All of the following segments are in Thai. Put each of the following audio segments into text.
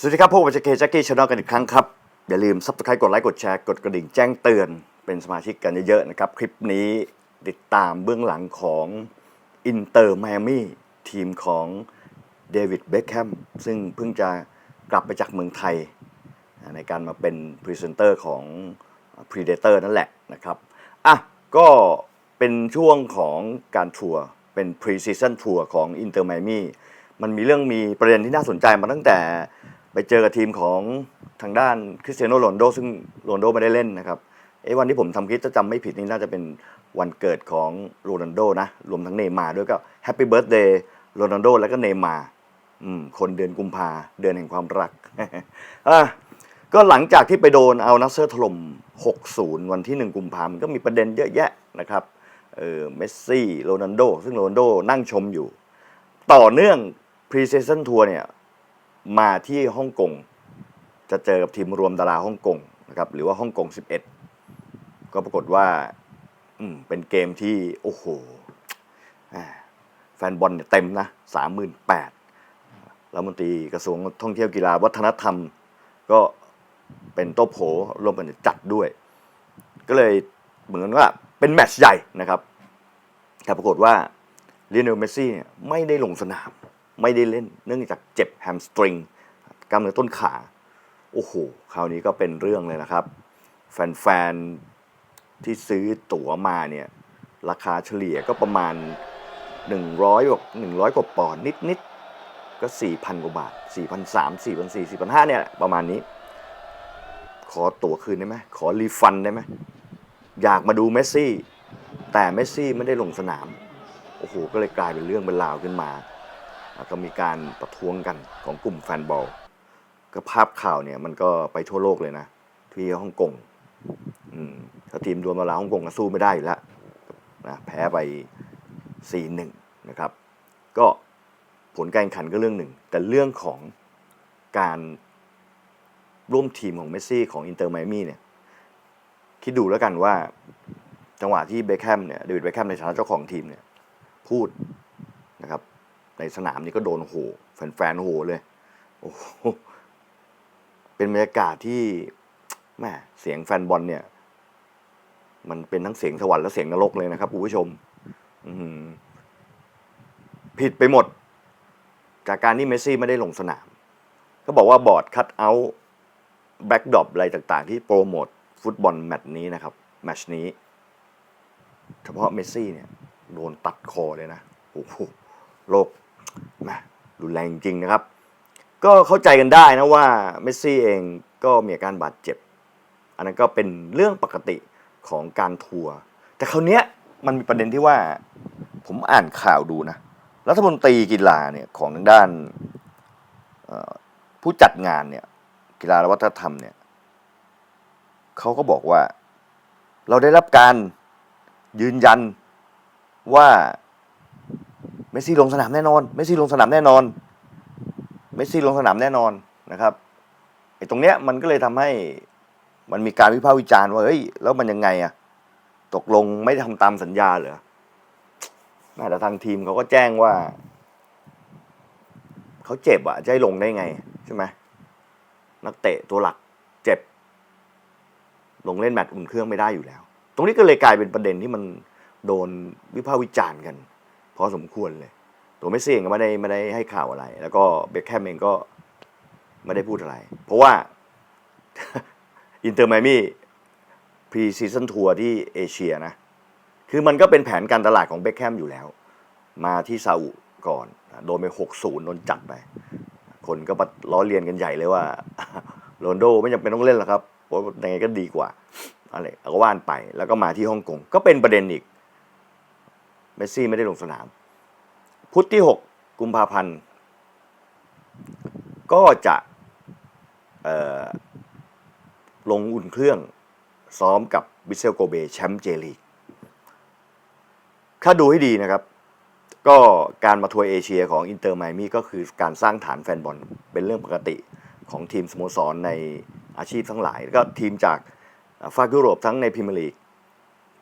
สวัสดีครับพวกบัจเกแจ็คกี้ชาแนลกันอีกครั้งครับ อย่าลืมซับสไครต์กดไลค์กดแชร์กดกระดิ่งแจ้งเตือนเป็นสมาชิกกันเยอะๆนะครับ คลิปนี้ติดตามเบื้องหลังของอินเตอร์ไมอามี่ทีมของเดวิดเบคแฮมซึ่งเพิ่งจะกลับไปจากเมืองไทย ในการมาเป็นพรีเซนเตอร์ของ Predator นั่นแหละนะครับอะก็เป็นช่วงของการทัวร์เป็น Pre-Season ทัวร์ของ Inter Miami มันมีเรื่องมีประเด็นที่น่าสนใจมาตั้งแต่ ไปเจอกับทีมของทางด้านคริสเตียโนโรนโดซึ่งโรนโดไม่ได้เล่นนะครับเอ้วันที่ผมทำคลิปถ้าจำไม่ผิดนี่น่าจะเป็นวันเกิดของโรนัลโดนะ รวมทั้งเนมาร์ด้วยก็แฮปปี้เบิร์ a เดย์โรนัลโดแล้วก็เนมาร์อืมคนเดือนกุมภาเดือนแห่งความรักอะก็หลังจากที่ไปโดนเอานัสเซอร์ถล่ม 6-0 วันที่ 1 กุมภาพันก็มีประเด็นเยอะแยะนะครับ เออ เมสซี่ โรนัลโด ซึ่งโรนัลโดนั่งชมอยู่ ต่อเนื่องพรีเซชั่นทัวร์เนี่ย มาที่ฮ่องกงจะเจอกับทีมรวมดาราฮ่องกงนะครับหรือว่าฮ่องกง 11 ก็ปรากฏว่าอืมเป็นเกมที่ โอ้โหแฟนบอลเนี่ยเต็มนะ38,000รัฐมนตรีกระทรวงท่องเที่ยวกีฬาวัฒนธรรม ก็เป็นโต๊ะโผร่วมกันจัดด้วย ก็เลยเหมือนว่าเป็นแมตช์ใหญ่นะครับแต่ปรากฏว่าลีโอเนลเมสซี่เนี่ยไม่ได้ลงสนาม ไม่ได้เล่น เนื่องจากเจ็บแฮมสตริงกล้ามเนื้อต้นขา โอ้โห คราวนี้ก็เป็นเรื่องเลยนะครับ แฟนๆ ที่ซื้อตั๋วมาเนี่ย ราคาเฉลี่ยก็ประมาณ 100กว่า100 กว่าปอนด์นิดๆ ก็ 4,000 กว่าบาท 4,300 4,400 4,500 เนี่ยประมาณนี้ ขอตั๋วคืนได้ไหม ขอรีฟันได้ไหม อยากมาดูเมสซี่ แต่เมสซี่ไม่ได้ลงสนาม โอ้โห ก็เลยกลายเป็นเรื่องเป็นราวขึ้นมา แล้วก็มีการประท้วงกันของกลุ่มแฟนบอล ก็ภาพข่าวเนี่ยมันก็ไปทั่วโลกเลยนะ ที่ฮ่องกงอืมถ้าทีมรวมดาราฮ่องกงก็สู้ไม่ได้แล้วนะแพ้ไป 4-1 นะครับ ก็ผลการแข่งขันก็เรื่องหนึ่ง แต่เรื่องของการร่วมทีมของเมสซี่ของอินเตอร์ไมอามี่เนี่ย คิดดูแล้วกันว่าจังหวะที่เบคแฮมเนี่ยเดวิดเบคแฮมในฐานะเจ้าของทีมเนี่ย พูดนะครับ ในสนามนี้ก็โดนโหแฟนๆโหเลย โอ้เป็นบรรยากาศที่แม่เสียงแฟนบอลเนี่ย มันเป็นทั้งเสียงสวรรค์และเสียงนรกเลยนะครับคุณผู้ชมผิดไปหมด จากการที่เมสซี่ไม่ได้ลงสนาม ก็บอกว่าบอร์ดคัตเอาท์แบ็กดอปอะไรต่างๆ ที่โปรโมทฟุตบอลแมตช์นี้นะครับ แมตช์นี้ เฉพาะเมสซี่เนี่ย โดนตัดคอเลยนะ โอ้โหโลก แหม่รุนแรงจริงนะครับ ก็เข้าใจกันได้นะว่าเมสซี่เองก็มีอาการบาดเจ็บ อันนั้นก็เป็นเรื่องปกติของการทัวร์แต่คราวนี้ยมันมีประเด็นที่ว่าผมอ่านข่าวดูนะ รัฐมนตรีกีฬาเนี่ยของทางด้านผู้จัดงานเนี่ยกีฬาและวัฒนธรรมเนี่ยเขาก็บอกว่าเราได้รับการยืนยันว่า มสซี่ลงสนามแน่นอน เมสซี่ลงสนามแน่นอน เมสซี่ลงสนามแน่นอนนะครับไอ้ตรงเนี้ยมันก็เลยทำให้มันมีการวิพากษ์วิจารณ์ว่าเฮ้ยแล้วมันยังไงอะตกลงไม่ได้ทำตามสัญญาเหรอแม้แต่ทางทีมเขาก็แจ้งว่าเขาเจ็บอะจะให้ลงได้ไงใช่ไหมนักเตะตัวหลักเจ็บ ลงเล่นแมตช์อุ่นเครื่องไม่ได้อยู่แล้ว ตรงนี้ก็เลยกลายเป็นประเด็นที่มันโดนวิพากษ์วิจารณ์กัน พอสมควรเลย ตัวเมสซี่เองก็ไม่ได้ไม่ได้ให้ข่าวอะไร แล้วก็เบคแฮมเองก็ไม่ได้พูดอะไร เพราะว่าอินเตอร์ไมมี่พรีซีซันทัวร์ที่เอเชียนะ คือมันก็เป็นแผนการตลาดของเบคแฮมอยู่แล้ว มาที่ซาอุก่อน โดนไป6-0โดนจัดไป คนก็มาล้อเลียนกันใหญ่เลยว่าโรนโดไม่จำเป็นต้องเล่นหรอกครับเพราะยังไงก็ดีกว่าอะไรเอาก็ว่านไปแล้วก็มาที่ฮ่องกงก็เป็นประเด็นอีก เมสซี่ไม่ได้ลงสนาม พุธที่ 6 กุมภาพันธ์ ก็จะลงอุ่นเครื่องซ้อมกับวิเซลโกเบแชมป์เจลีกถ้าดูให้ดีนะครับ ก็การมาทัวร์เอเชียของอินเตอร์ไมมี่ก็คือการสร้างฐานแฟนบอลเป็นเรื่องปกติของทีมสโมสรในอาชีพทั้งหลายแล้วก็ทีมจากฝากยุโรปทั้งในพรีเมียร์ลีก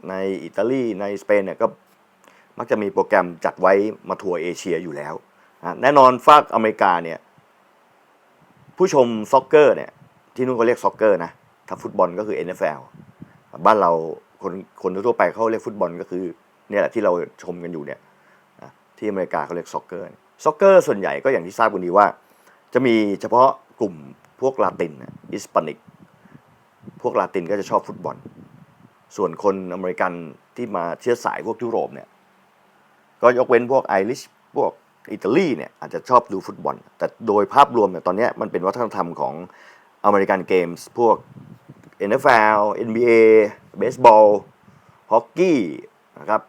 ในอิตาลีในสเปนเนี่ยก็ มักจะมีโปรแกรมจัดไว้มาทัวร์เอเชียอยู่แล้ว แน่นอนฝากอเมริกาเนี่ยผู้ชมซ็อกเกอร์เนี่ยที่นู่นเขาเรียกซ็อกเกอร์นะถ้าฟุตบอลก็คือ NFL บ้านเราคนคนทั่วไปเขาเรียกฟุตบอลก็คือเนี่ยแหละที่เราชมกันอยู่เนี่ยที่อเมริกาเขาเรียกซ็อกเกอร์ซ็อกเกอร์ส่วนใหญ่ก็อย่างที่ทราบกันดีว่า จะมีเฉพาะกลุ่มพวกลาตินอิสปานิกพวกลาตินก็จะชอบฟุตบอล ส่วนคนอเมริกันที่มาเชื้อสายพวกยุโรปเนี่ย ก็ยกเว้นพวกไอริชพวกอิตาลีเนี่ยอาจจะชอบดูฟุตบอล แต่โดยภาพรวมเนี่ยตอนนี้มันเป็นวัฒนธรรมของอเมริกันเกมส์พวก NFL NBA เบสบอลฮอกกี้นะครับ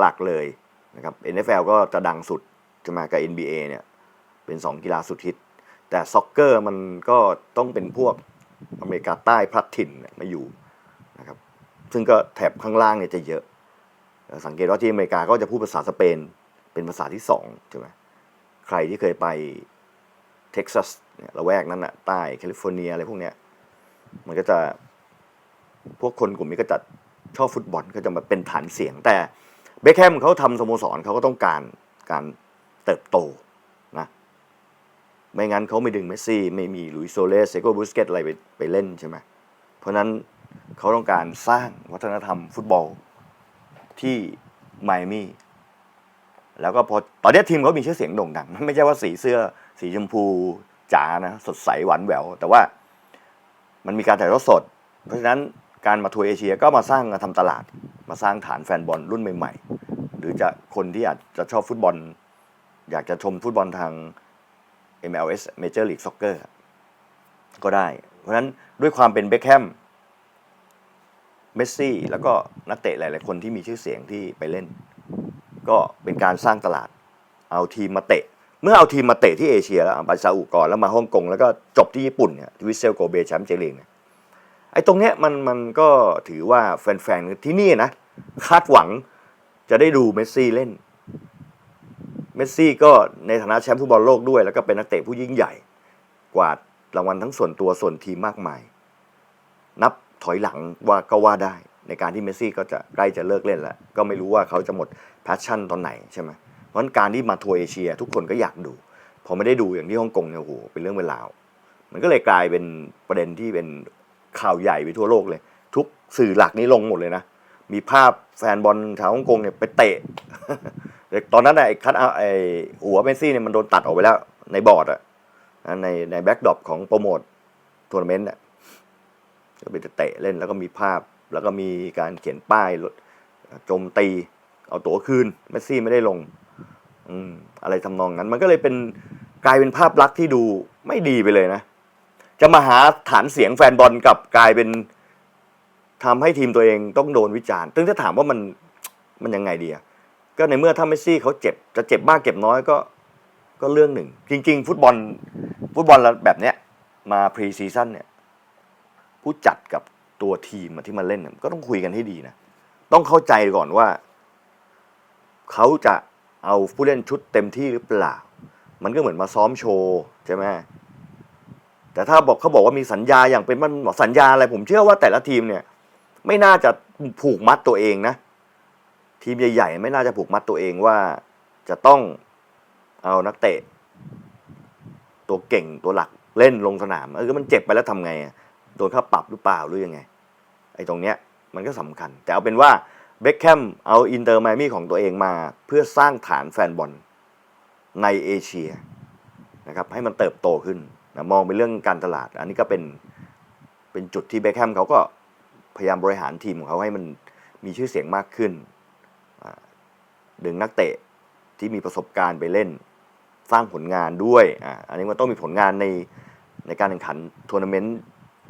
หลักๆเลยนะครับ NFL ก็จะดังสุดจะมากับ NBA เนี่ยเป็น 2 กีฬาสุดฮิต แต่ซ็อกเกอร์มันก็ต้องเป็นพวกอเมริกาใต้พลัดถิ่นเนี่ยมาอยู่นะครับซึ่งก็แถบข้างล่างเนี่ยจะเยอะ สังเกตว่าที่อเมริกาก็จะพูดภาษาสเปน เป็นภาษาที่สองใช่ไหมใครที่เคยไปเท็กซัสเนี่ยละแวกนั้นอะใต้แคลิฟอร์เนียอะไรพวกเนี้ยมันก็จะพวกคนกลุ่มนี้ก็จะชอบฟุตบอลก็จะมาเป็นฐานเสียง แต่เบคแฮมเขาทำสโมสรเขาก็ต้องการการเติบโตนะไม่งั้นเขาไม่ดึงเมสซี่ ไม่มีลุยโซเลสเซโกบุสเกตอะไรไปไปเล่นใช่ไหมเพราะนั้นเขาต้องการสร้างวัฒนธรรมฟุตบอล ที่ไมอามี่แล้วก็พอตอนนี้ทีมเขามีชื่อเสียงโด่งดัง ไม่ใช่ว่าสีเสื้อ สีชมพูจ๋านะสดใสหวานแหวว แต่ว่ามันมีการถ่ายทอดสด เพราะฉะนั้นการมาทัวร์เอเชียก็มาสร้างมาทำตลาด มาสร้างฐานแฟนบอลรุ่นใหม่ ๆ หรือจะคนที่อาจจะชอบฟุตบอล อยากจะชมฟุตบอลทาง MLS Major League Soccer ก็ได้ เพราะฉะนั้นด้วยความเป็นเบคแฮม เมสซี่ แล้วก็นักเตะหลาย ๆ คนที่มีชื่อเสียงที่ไปเล่น ก็เป็นการสร้างตลาด เอาทีมมาเตะ เมื่อเอาทีมมาเตะที่เอเชียแล้วไปซาอุก่อนแล้วมาฮ่องกงแล้วก็จบที่ญี่ปุ่นเนี่ยวิเซลโกเบแชมป์เจลีกเนี่ยไอ้ตรงเนี้ยมันมันก็ถือว่าแฟน ๆ ที่นี่นะ คาดหวังจะได้ดูเมสซี่เล่น เมสซี่ก็ในฐานะแชมป์ฟุตบอลโลกด้วย แล้วก็เป็นนักเตะผู้ยิ่งใหญ่ กวาดรางวัลทั้งส่วนตัวส่วนทีมมากมาย นับ ถอยหลังว่าก็ว่าได้ ในการที่เมสซี่ก็จะใกล้จะเลิกเล่นแล้ว ก็ไม่รู้ว่าเขาจะหมดแพชชั่นตอนไหนใช่ไหมเพราะงั้นการที่มาทัวร์เอเชีย ทุกคนก็อยากดู พอไม่ได้ดูอย่างที่ฮ่องกงเนี่ยโอ้โหเป็นเรื่องเป็นราว มันก็เลยกลายเป็นประเด็นที่เป็นข่าวใหญ่ไปทั่วโลกเลย ทุกสื่อหลักนี้ลงหมดเลยนะ มีภาพแฟนบอลชาวฮ่องกงเนี่ยไปเตะแต่ตอนนั้นน่ะไอ้คัดเอาไอ้หัวเมสซี่เนี่ยมันโดนตัดออกไปแล้วในบอร์ดอะในในแบ็กดรอปของโปรโมททัวร์นาเมนต์อะ ก็ไปเตะเล่นแล้วก็มีภาพ แล้วก็มีการเขียนป้ายโจมตี เอาตั๋วคืนเมสซี่ไม่ได้ลงอืมอะไรทำนองนั้น มันก็เลยเป็นกลายเป็นภาพลักษณ์ที่ดูไม่ดีไปเลยนะ จะมาหาฐานเสียงแฟนบอลกับกลายเป็นทำให้ทีมตัวเองต้องโดนวิจารณ์ซึ่งถ้าถามว่ามันมันยังไงดีอะก็ในเมื่อถ้าเมสซี่เขาเจ็บ จะเจ็บมากเจ็บน้อยก็ก็เรื่องหนึ่ง จริง ๆ ฟุตบอลฟุตบอลแบบเนี้ยมาพรีซีซั่นเนี่ย ผู้จัดกับตัวทีมที่มาเล่นก็ต้องคุยกันให้ดีนะ ต้องเข้าใจก่อนว่า เขาจะเอาผู้เล่นชุดเต็มที่หรือเปล่า มันก็เหมือนมาซ้อมโชว์ใช่ไหมแต่ถ้าบอกเขาบอกว่ามีสัญญาอย่างเป็นมันสัญญาอะไร ผมเชื่อว่าแต่ละทีมเนี่ย ไม่น่าจะผูกมัดตัวเองนะ ทีมใหญ่ ๆ ไม่น่าจะผูกมัดตัวเองว่าจะต้องเอานักเตะ ตัวเก่งตัวหลักเล่นลงสนามเออมันเจ็บไปแล้วทำไงอะ โดนค่าปรับหรือเปล่าหรือยังไง ไอ้ตรงเนี้ยมันก็สำคัญ แต่เอาเป็นว่าเบคแฮมเอาอินเตอร์ไมมี่ของตัวเองมา เพื่อสร้างฐานแฟนบอลในเอเชียนะครับให้มันเติบโตขึ้นนะมองเป็นเรื่องการตลาด อันนี้ก็เป็นเป็นจุดที่เบคแฮมเขาก็พยายามบริหารทีมของเขาให้มันมีชื่อเสียงมากขึ้น ดึงนักเตะที่มีประสบการณ์ไปเล่น สร้างผลงานด้วยอ่าอันนี้มันต้องมีผลงานในในการแข่งขันทัวร์นาเมนต์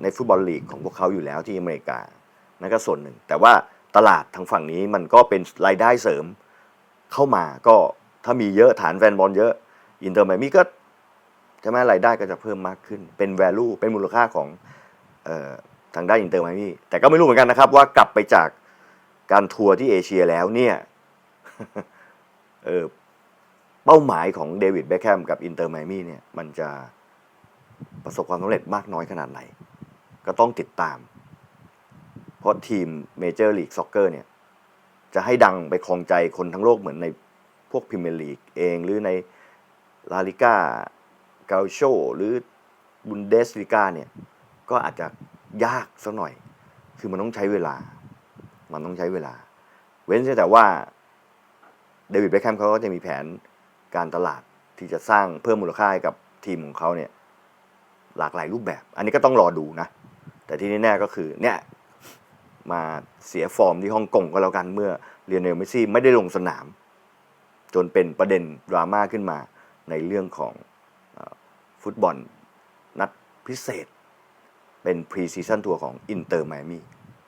ในฟุตบอลลีกของพวกเขาอยู่แล้วที่อเมริกานั่นก็ส่วนหนึ่ง แต่ว่าตลาดทางฝั่งนี้มันก็เป็นรายได้เสริมเข้ามาก็ถ้ามีเยอะฐานแฟนบอลเยอะ อินเตอร์ไมมี่ก็ใช่ไหมรายได้ก็จะเพิ่มมากขึ้น เป็น value เป็นมูลค่าของออทางด้านอินเตอร์ไมมี่แต่ก็ไม่รู้เหมือนกันนะครับ ว่ากลับไปจากการทัวร์ที่เอเชียแล้วเนี่ยเออเป้าหมายของเดวิดเบคแฮมกับอินเตอร์ไมมี่เนี่ยมันจะประสบความสำเร็จมากน้อยขนาดไหน ก็ต้องติดตาม เพราะทีมเมเจอร์ลีกซ็อกเกอร์เนี่ย จะให้ดังไปครองใจคนทั้งโลกเหมือนในพวกพรีเมียร์ลีกเองหรือในลาลิก้าเกาโชหรือบุนเดสลิกาเนี่ย ก็อาจจะยากสักหน่อย คือมันต้องใช้เวลา มันต้องใช้เวลา เว้นแต่ว่าเดวิดเบคแฮมเขาก็จะมีแผนการตลาดที่จะสร้างเพิ่มมูลค่าให้กับทีมของเขาเนี่ยหลากหลายรูปแบบ อันนี้ก็ต้องรอดูนะ แต่ที่แน่ๆก็คือเนี่ยมาเสียฟอร์มที่ฮ่องกงก็แล้วกันเมื่อเรียนเนลเมซี่ไม่ได้ลงสนาม จนเป็นประเด็นดราม่าขึ้นมาในเรื่องของฟุตบอลนัดพิเศษ เป็นพรีซีซั่นทัวร์ของอินเตอร์ไมอามี่